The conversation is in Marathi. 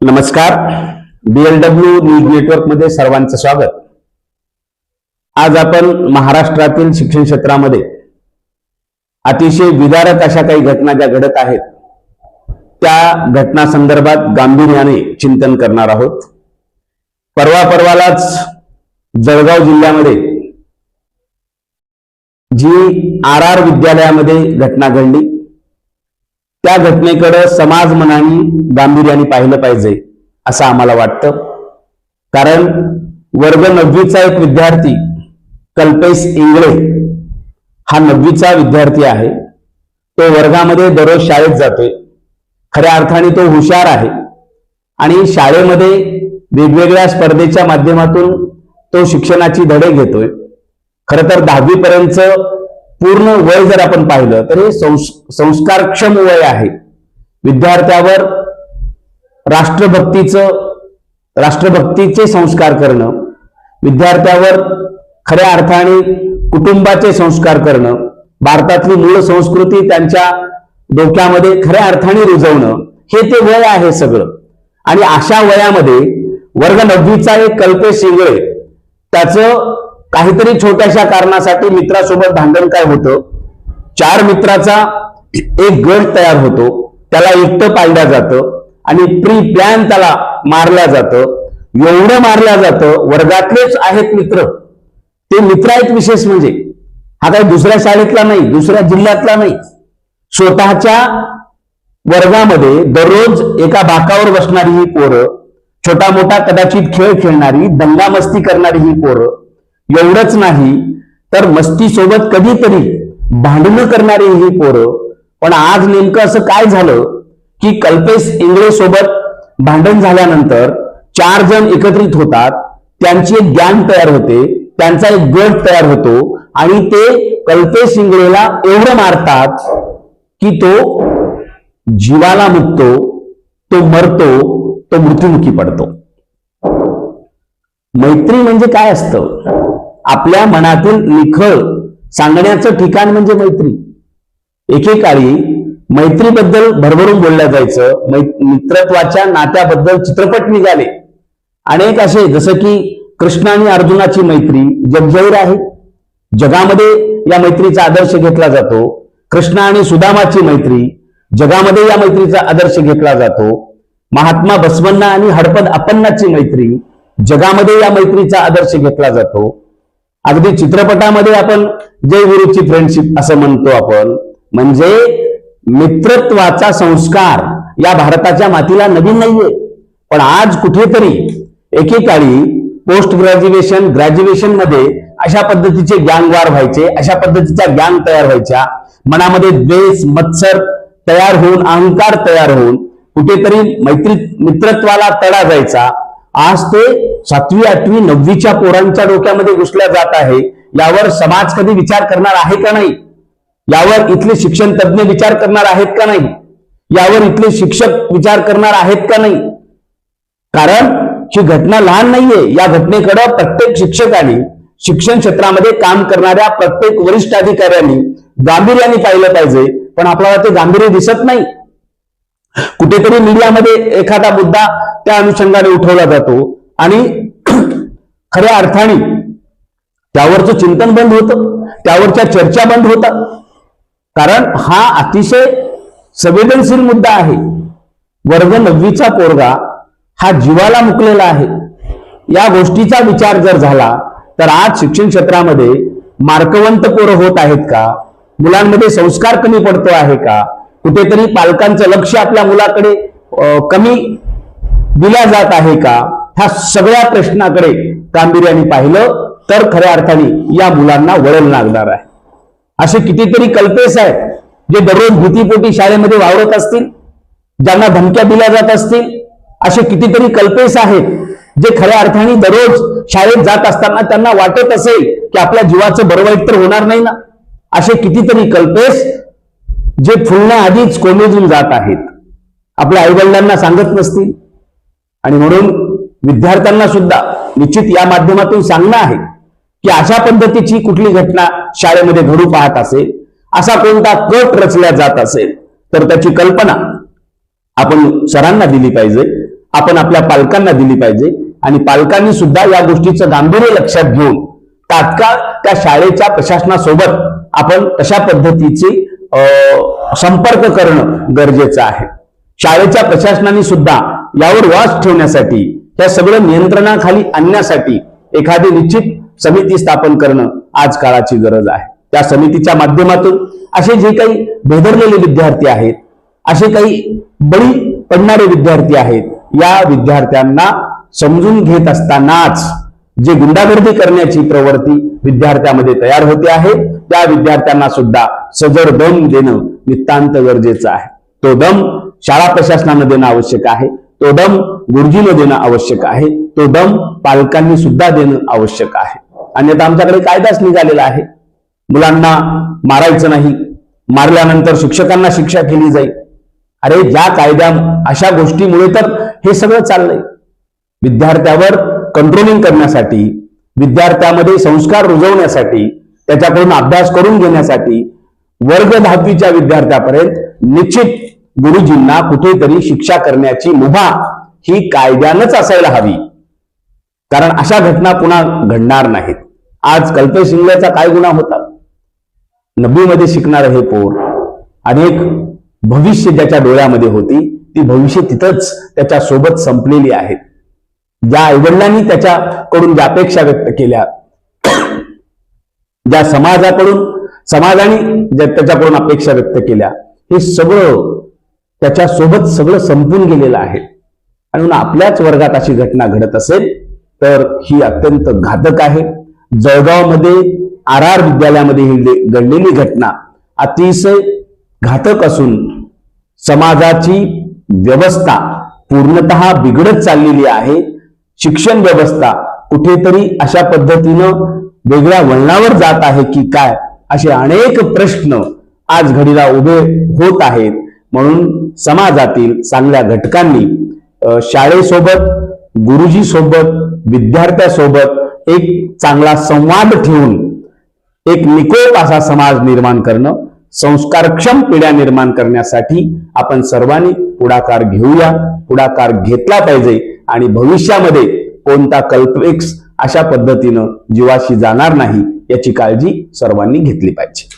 नमस्कार. बीएलडब्ल्यू न्यूज नेटवर्कमध्ये सर्वांचं स्वागत. आज आपण महाराष्ट्रातील शिक्षण क्षेत्रामध्ये अतिशय विदारक अशा काही घटना ज्या घडत आहेत त्या घटना संदर्भात गांभीर्याने चिंतन करणार आहोत. परवा परवालाच जळगाव जिल्ह्यामध्ये जी आर आर विद्यालयामध्ये घटना घडली. त्या घटनेकडे समाज मनाने गांभीर्याने पाहिलं पाहिजे असं आम्हाला वाटतं. कारण वर्ग नववीचा एक विद्यार्थी कल्पेश इंगळे हा नववीचा विद्यार्थी आहे. तो वर्गामध्ये दररोज शाळेत जातोय. खऱ्या अर्थाने तो हुशार आहे. आणि शाळेमध्ये वेगवेगळ्या स्पर्धेच्या माध्यमातून तो शिक्षणाची धडे घेतोय. खर तर दहावीपर्यंत पूर्ण वय जर आपण पाहिलं तर हे संस्कारक्षम वय आहे. विद्यार्थ्यावर राष्ट्रभक्तीचं राष्ट्रभक्तीचे संस्कार करणं विद्यार्थ्यावर खऱ्या अर्थाने कुटुंबाचे संस्कार करणं भारतातली मूळ संस्कृती त्यांच्या डोक्यामध्ये खऱ्या अर्थाने रुजवणं हे ते वय आहे सगळं. आणि अशा वयामध्ये वर्ग नववीचा एक कल्पेश शिंगळे त्याचं काहीतरी छोट्याशा कारणासाठी मित्रासोबत भांडण काय होतं? चार मित्राचा एक गट तयार होतो. त्याला एकटं पाळलं जातं आणि प्री प्लॅन त्याला मारल्या जातं. एवढं मारल्या जातं वर्गातलेच आहेत मित्र. ते मित्र आहेत विशेष म्हणजे. हा काही दुसऱ्या शाळेतला नाही दुसऱ्या जिल्ह्यातला नाही. स्वतःच्या वर्गामध्ये दररोज एका बाकावर बसणारी ही पोरं छोटा मोठा कदाचित खेळ खेळणारी दंगामस्ती करणारी ही पोरं एवढंच नाही तर मस्तीसोबत कधीतरी भांडणं करणारी ही पोरं. पण आज नेमकं असं काय झालं की कल्पेश इंगळे सोबत भांडण झाल्यानंतर चार जण एकत्रित होतात त्यांची एक ज्ञान तयार होते त्यांचा एक गट तयार होतो आणि ते कल्पेश इंगळेला एवढं मारतात की तो जीवाला मुकतो तो मरतो तो मृत्युमुखी पडतो. मैत्री म्हणजे काय असतं? आपल्या मनातील निखळ सांगण्याचं ठिकाण म्हणजे मैत्री. एकेकाळी मैत्रीबद्दल भरभरून बोललं जायचं मित्रत्वाच्या नात्याबद्दल चित्रपट निघाले. अनेक असे जसं की कृष्ण आणि अर्जुनाची मैत्री जगजहीर आहे. जगामध्ये या मैत्रीचा आदर्श घेतला जातो. कृष्ण आणि सुदामाची मैत्री जगामध्ये या मैत्रीचा आदर्श घेतला जातो. महात्मा बसवन्ना आणि हडपद अपन्नाची मैत्री जगामध्ये या मैत्रीचा आदर्श घेतला जातो. अगदी चित्रपटामध्ये आपण जय गुरुची फ्रेंडशिप असं म्हणतो आपण. म्हणजे मित्रत्वाचा संस्कार या भारताच्या मातीला नवीन नाहीये. पण आज कुठेतरी एकेकाळी पोस्ट ग्रॅज्युएशन ग्रॅज्युएशनमध्ये अशा पद्धतीचे ज्ञानवार व्हायचे अशा पद्धतीच्या ज्ञान तयार व्हायच्या. मनामध्ये द्वेष मत्सर तयार होऊन अहंकार तयार होऊन कुठेतरी मैत्री मित्रत्वाला तडा जायचा. आज ते सातवी आठवी नववीच्या पोरांच्या डोक्यामध्ये घुसल्या जात आहे. यावर समाज कधी विचार करणार आहे का नाही? यावर इथले शिक्षण तज्ज्ञ विचार करणार आहेत का नाही? यावर इथले शिक्षक विचार करणार आहेत का नाही? कारण ही घटना लहान नाहीये. या घटनेकडे प्रत्येक शिक्षकाने शिक्षण क्षेत्रामध्ये काम करणाऱ्या प्रत्येक वरिष्ठ अधिकाऱ्यांनी गांभीर्याने पाहिलं पाहिजे. पण आपल्याला ते गांभीर्य दिसत नाही. कुठेतरी मीडियामध्ये एखादा मुद्दा त्या अनुषंगाने उठवला जातो. आणि खऱ्या अर्थाने त्यावरचं चिंतन बंद होतं. त्यावरच्या चर्चा बंद होतात. कारण हा अतिशय संवेदनशील मुद्दा आहे. वर्ग नववीचा पोरगा हा जीवाला मुकलेला आहे. या गोष्टीचा विचार जर झाला तर आज शिक्षण क्षेत्रामध्ये मार्कवंत पोरं होत आहेत का? मुलांमध्ये संस्कार कमी पडतो आहे का? कुठेतरी पालकांचं लक्ष आपल्या मुलाकडे अं, कमी दिल्या जात आहे का? ह्या सगळ्या प्रश्नाकडे गांभीर्याने पाहिलं तर खऱ्या अर्थाने या मुलांना वळण लागणार आहे. असे कितीतरी कल्पेस आहेत जे दररोज भीतीपोटी शाळेमध्ये वावरत असतील ज्यांना धमक्या दिल्या जात असतील असे कितीतरी कल्पेस आहेत जे खऱ्या अर्थाने दररोज शाळेत जात असताना त्यांना वाटत असेल की आपल्या जीवाचं बरोबर तर होणार नाही ना? असे कितीतरी कल्पेस जे फुलण्याआधीच कोमेजून जात आहेत आपल्या आईवडिलांना सांगत नसतील. आणि म्हणून विद्यार्थ्यांना सुद्धा निश्चित या माध्यमातून सांगणं आहे की अशा पद्धतीची कुठली घटना शाळेमध्ये घडू पाहत असेल असा कोणता कट रचल्या जात असेल तर त्याची कल्पना आपण सरांना दिली पाहिजे आपण आपल्या पालकांना दिली पाहिजे आणि पालकांनी सुद्धा या गोष्टीचं गांभीर्य लक्षात घेऊन तात्काळ त्या शाळेच्या प्रशासनासोबत आपण तशा पद्धतीची संपर्क करणं गरजेचं आहे. शाळेच्या प्रशासनाने सुद्धा यावर वास ठेवण्यासाठी या सगळं नियंत्रणाखाली आणण्यासाठी एखादी निश्चित समिती स्थापन करणं आज काळाची गरज आहे. त्या समितीच्या माध्यमातून असे जे काही भेदरलेले विद्यार्थी आहेत असे काही बळी पडणारे विद्यार्थी आहेत या विद्यार्थ्यांना समजून घेत असतानाच जे गुंडागर्दी करण्याची प्रवृत्ती विद्यार्थ्यामध्ये तयार होते आहे त्या विद्यार्थ्यांना सुद्धा सजर दम देणं नितांत गरजेचं आहे. तो दम शाळा प्रशासनानं देणं आवश्यक आहे तो दम गुरुजीनं देणं आवश्यक आहे तो दम पालकांनी सुद्धा देणं आवश्यक आहे. अन्यथा आमच्याकडे कायदाच निघालेला आहे. मुलांना मारायचं नाही मारल्यानंतर शिक्षकांना शिक्षा केली जाईल. अरे ज्या कायद्या अशा गोष्टीमुळे तर हे सगळं चाललंय. विद्यार्थ्यावर कंट्रोलिंग करण्यासाठी विद्यार्थ्यामध्ये संस्कार रुजवण्यासाठी त्याच्याकडून अभ्यास करून घेण्यासाठी वर्ग दहावीच्या विद्यार्थ्यापर्यंत निश्चित गुरुजींना कुठेतरी शिक्षा करण्याची मुभा ही कायद्यानंच असायला हवी. कारण अशा घटना पुन्हा घडणार नाहीत. आज कल्पेश शिंगल्याचा काय गुन्हा होता? नब्बीमध्ये मध्ये शिकणारं हे पोर अनेक भविष्य ज्याच्या डोळ्यामध्ये होती ती भविष्य तिथंच त्याच्या सोबत संपलेली आहेत ज्या आईवडिलांनी त्याच्याकडून ज्या अपेक्षा व्यक्त केल्या ज्या समाजाकडून समाजाने ज्या त्याच्याकडून अपेक्षा व्यक्त केल्या हे सगळं त्याच्यासोबत सगळं संपून गेलेलं आहे. आणि म्हणून आपल्याच वर्गात अशी घटना घडत असेल तर ही अत्यंत घातक आहे. जळगावमध्ये आर आर विद्यालयामध्ये ही घडलेली घटना अतिशय घातक असून समाजाची व्यवस्था पूर्णतः बिघडत चाललेली आहे. शिक्षण व्यवस्था कुठेतरी अशा पद्धतीनं वेगळ्या वळणावर जात आहे की काय असे अनेक प्रश्न आज घडीला उभे होत आहेत. म्हणून समाजातील चांगल्या घटकांनी शाळेसोबत गुरुजी सोबत विद्यार्थ्यासोबत एक चांगला संवाद ठेवून एक निकोप असा समाज निर्माण करणं संस्कारक्षम पिढ्या निर्माण करण्यासाठी आपण सर्वांनी पुढाकार घेऊया पुढाकार घेतला पाहिजे. आणि भविष्यामध्ये कोणता कल्पेक्स अशा पद्धतीनं जीवाशी जाणार नाही याची काळजी सर्वांनी घेतली पाहिजे.